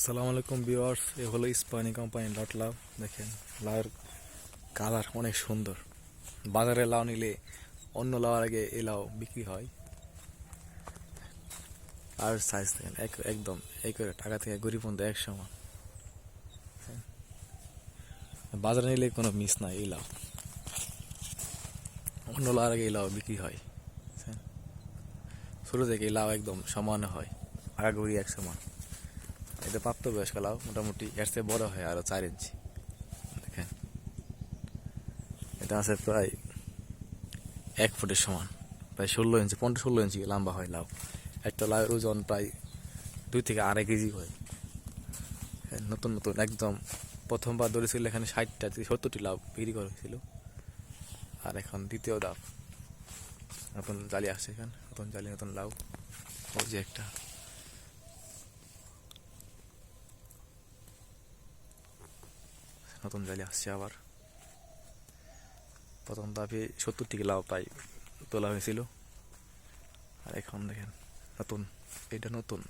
আসসালামু আলাইকুম ভিউয়ার্স, এ হলো ইস্পানি কোম্পানি লট লাভ। দেখেন, লাউয়ের কালার অনেক সুন্দর। বাজারে লাউ নিলে অন্য লাউয়ের আগে এই লাউ বিক্রি হয়। আর সাইজ দেখেন, এক, একদম এই করে টাকা থেকে গরিব পর্যন্ত এক সমান। বাজারে নিলে কোনো মিস নাই এই লাউ। অন্য লাউয়ের আগে এই লাউ বিক্রি হয়। বুঝছেন? শুরু থেকে লাউ একদম সমান হয় আগাগোড়ি এক সমান। এটা প্রাপ্ত বয়স্ক লাউ মোটামুটি এর চেয়ে বড় হয় আরও চার ইঞ্চি। দেখেন। এটা আছে প্রায় এক ফুটের সমান প্রায় ষোলো ইঞ্চি পনেরো ষোলো ইঞ্চি লম্বা হয় লাউ। একটা লাউয়ের ওজন প্রায় দুই থেকে আড়াই কেজি হয়। হ্যাঁ, নতুন নতুন একদম প্রথমবার ধরেছিল এখানে ষাটটা সত্তরটি লাউ বিক্রি করা হয়েছিল আর এখন দ্বিতীয় দাম নতুন জালি আসছে এখানে নতুন জালি নতুন লাউ। যে একটা। নতুন জালি আসছে আবার। প্রথম ধাপে সত্তরটি লাউ প্রায় তোলা হয়েছিল। আর এখন দেখেন, নতুন, এটা নতুন,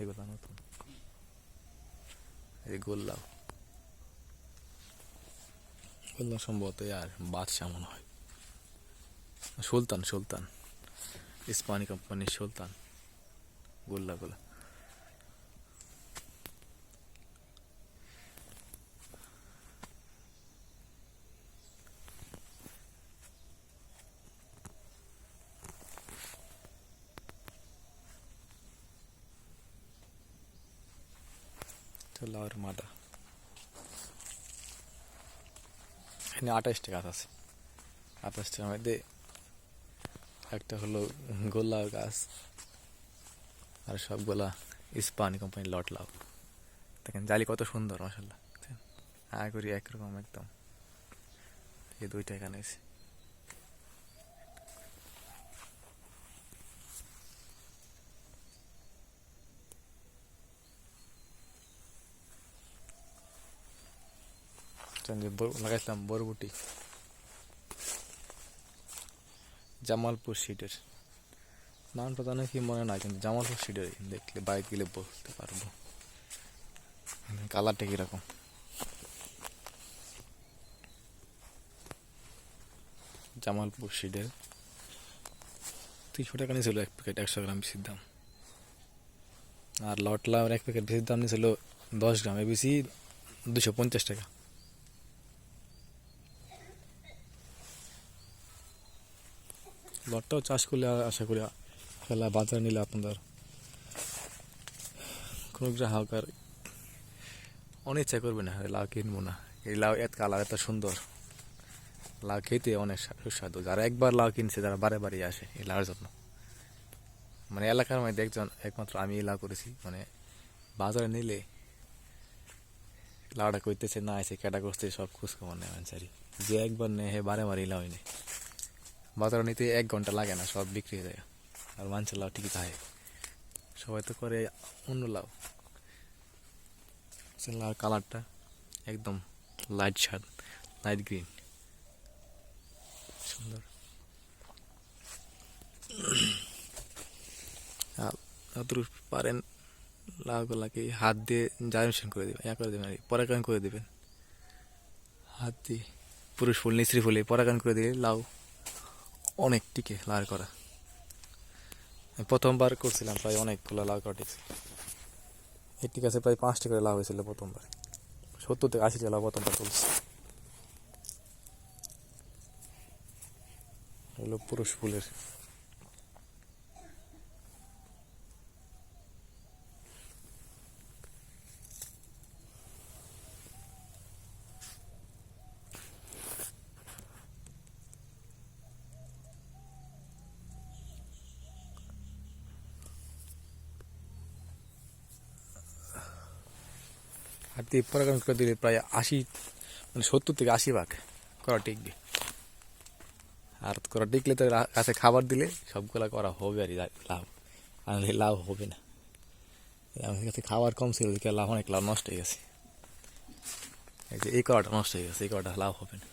এগুলো নতুন। এই গোল লাউ গোল সম্ভবত আর বাদশাহ মনে হয়। সুলতান সুলতান ইস্পানি কোম্পানির সুলতান। গোল্লাগুলা তো লাউয়ের মাদা। এখানে আঠাশটা গাছ আছে। আঠাশটার মধ্যে একটা হলো গোল্লা গাছ আর সবগুলা ইস্পানি কোম্পানির লট লাউ। দেখেন, জালি কত সুন্দর মাসাল্লাহ আয় করি একরকম একদম। এই দুইটা এখানে আছে। যে লাগাইছিলাম বরবটি জামালপুর সিটের নামটা জানো কি মনে নাই কিন্তু জামালপুর সিটের দেখলে বাইক গেলে বলতে পারব কালারটা কীরকম জামালপুর সিটের তিনশো টাকা নিয়েছিল এক প্যাকেট একশো গ্রাম বেশির দাম আর লটলা এক প্যাকেট বেশির দাম নিয়েছিল দশ গ্রাম এবিসি দুশো পঞ্চাশ টাকা লটটাও চাষ করলে আশা করি খেলা বাজারে নিলে আপনাদের কোনো গ্রাহক আর অনিচ্ছা করবে না লাউ কিনবো না। এই লাউ এত কালার, এত সুন্দর। লাউ খেতে অনেক সুস্বাদু। যারা একবার লাউ কিনছে, তারা বারে বারে আসে এই লাউর জন্য। মানে এলাকার মধ্যে একজন, একমাত্র আমি এই লাউ করেছি। মানে বাজারে নিলে লাউটা করতেছে না, এসে কেটা করছে, সব খুশ খবর নেয় আনসারি যে একবার নেয় হে বারে বারে লাউ নেই বাজারে নিতে এক ঘণ্টা লাগে না, সব বিক্রি হয়ে যায়। আর মাংসের লাউ, ঠিকই থাকে সবাই তো করে অন্য লাউ। সে লাউ কালারটা একদম লাইট শার্ট লাইট গ্রিন। সুন্দর। আর পারেন লাউগুলাকে হাত দিয়ে জার্মিশন করে দেবেন, ইয়া করে দেবেন আর পরাগায়ন করে দেবেন। হাত দিয়ে পুরুষ ফুল নিশ্রী ফুলে পরাগায়ন করে দিলে লাউ অনেক টিকে লাউ করা প্রথমবার করছিলাম, প্রায় অনেকগুলো লাউ করা টিকছে এটি কাছে প্রায় পাঁচটি করে লাউ হয়েছিল প্রথমবার। সত্তর থেকে আশিটা লাভ প্রথমবার তুলছে। এগুলো পুরুষ ফুলের। আর দিয়ে পরাগায়ন করে দিলে প্রায় আশি মানে সত্তর থেকে আশি ভাগ করা টিকবে। আর করা টিকলে তো গাছে খাবার দিলে সবগুলা করা হবে আর লাভ। আর লাভ হবে না। আমাদের কাছে খাবার কম ছিল, দেখে লাভ, অনেক লাভ নষ্ট হয়ে গেছে। এই যে এই করাটা নষ্ট হয়ে গেছে, এই করাটা লাভ হবে না।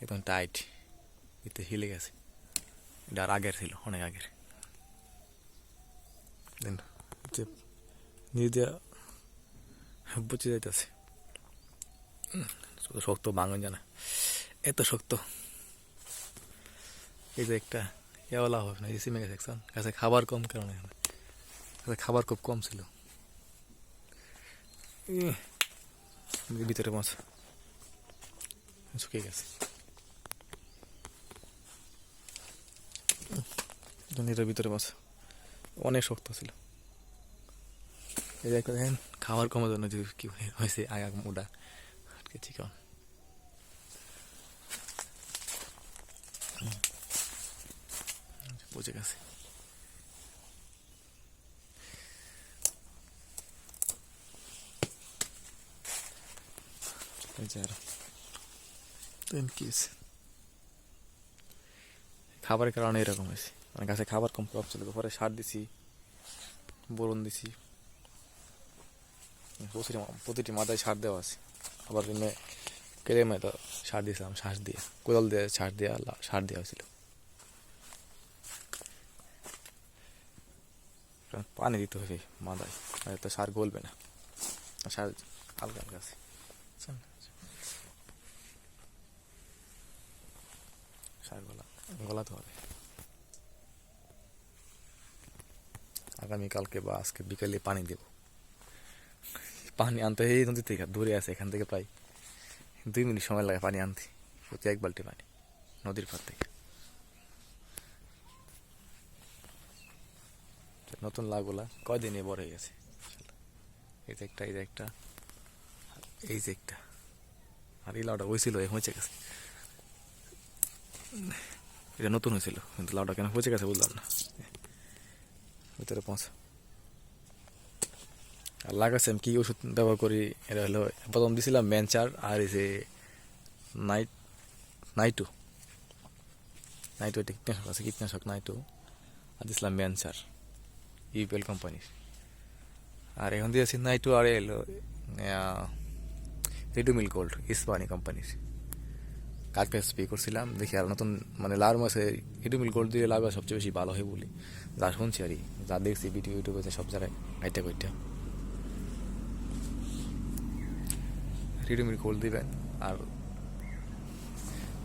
একদম টাইট এতে হিলে গেছে। এটা আর আগের ছিল, অনেক আগের। দেন, যে নিজ দিয়া বুঝে যাইতেছে শক্ত ভাঙন জানা এত শক্ত। এই যে একটা এওয়ালা হবে না সিমে গেছে দেখছেন? কাছে খাবার কম কারণে কাছে খাবার খুব কম ছিল। ভিতরে মাছ শুকিয়ে গেছে। ভিতরে মাছ অনেক শক্ত ছিল। এই দেখেন খাবার কমার জন্য কি হয়েছে আগা মোটা আটকে চিকন বুঝে গেছে। খাবারের কারণে এরকম হয়েছে। মানে গাছে খাবার কম প্রভাব ছিল পরে সার দিছি, বোরন দিছি। প্রতিটি প্রতিটি মাথায় সার দেওয়া আছে। আবার এমনি কেড়ে তো সার দিয়েছিলাম শ্বাস দিয়ে, কোদাল দিয়ে সার দেওয়া সার দেওয়া হয়েছিল। পানি দিতে হবে মাথায় তো সার গলবে না। সার হালকা হালকা আছে সার গলা, গলাতে হবে। আগামীকালকে বা আজকে বিকেলে পানি দেব। পানি আনতে এই নদী থেকে দূরে আছে, এখান থেকে প্রায় দুই মিনিট সময় লাগে পানি আনতে, প্রতি এক বালতি পানি, নদীর পার থেকে। নতুন লাউগুলা কয়দিনে বড় হয়ে গেছে? এই যে একটা, এই যে একটা, এই যে একটা। আর এই লাউটা হয়েছিল হয়েছে গেছে। এটা নতুন হয়েছিল, কিন্তু লাউটা কেন হয়েছে গেছে বুঝলাম না। ভিতরে পৌঁছা। আর লাগাচ্ছে আমি কী ওষুধ ব্যবহার করি, এটা হলো প্রথম দিছিলাম ম্যানচার আর এই যে নাইট নাইটু নাইটু একটা কীটনাশক আছে, কীটনাশক নাইটু আর দিছিলাম ম্যানচার ইউপিএল কোম্পানির আর এখন দিয়েছি নাইটু আর এলো রেডুমিল গোল্ড ইস্পানি কোম্পানির কালকে স্প্রে করছিলাম, দেখি আর নতুন মানে লার মাসে রেডুমিল গোল্ড দিয়ে লাভ সবচেয়ে বেশি ভালো হয় বলি। যা শুনছি আর যা দেখছি ভিডিও ইউটিউবে সব জায়গায় গাইটা কইটা রেডিমিল গোল্ড দিবেন, আর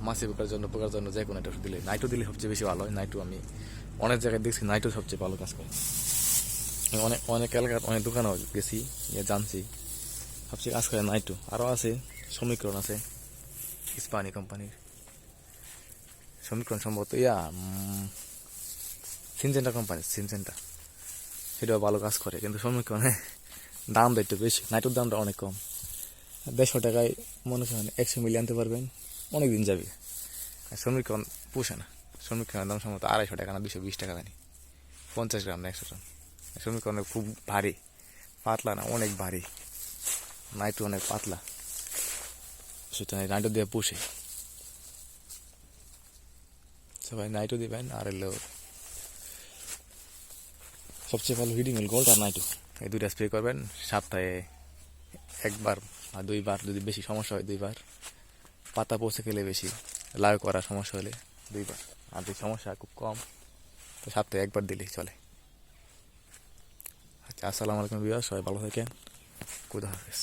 মাছে পোকার জন্য পোকার জন্য যে কোনো একটা ওষুধ দিলে নাইটও দিলে সবচেয়ে বেশি ভালো হয়। নাইটও আমি অনেক জায়গায় দেখছি নাইটও সবচেয়ে ভালো কাজ করে। অনেক অনেক এলাকার, অনেক দোকানেও গেছি জানছি। সবচেয়ে কাজ করে নাইটু আরও আছে, সমীকরণ আছে ইস্পানি কোম্পানির সমীকরণ সম্ভবত, ইয়া সিনজেন্টা কোম্পানি সিনজেন্টা সেটাও ভালো কাজ করে, কিন্তু সমীকরণে দামটা একটু বেশি। নাইটুর দামটা অনেক কম। দেড়শো টাকায় মনে করেন একশো মিলিয়ে আনতে পারবেন অনেক দিন যাবে। আর সমীকরণ পুষে না। সমীকরণের দাম সম্ভবত আড়াইশো টাকা না, দুশো বিশ টাকা জানি। পঞ্চাশ গ্রাম না একশো গ্রাম। সমীকরণ খুব ভারী, পাতলা না, অনেক ভারী। নাইটু অনেক পাতলা। সেটা নাইটু দিয়ে পুষে। সবাই নাইটু দিবেন, আর এলো সবচেয়ে ভালো হিডিং গোল্ড আর নাইটু এই দুইটা স্প্রে করবেন, সপ্তাহে একবার আর দুইবার যদি বেশি সমস্যা হয়, দুইবার। পাতা পচে গেলে বেশি, লাউ করা সমস্যা হলে দুইবার। আর যদি সমস্যা খুব কম, তো সপ্তাহে একবার দিলেই চলে। আচ্ছা আসসালামু আলাইকুম বিবাহ সবাই ভালো থাকেন। খুদা হাফেজ।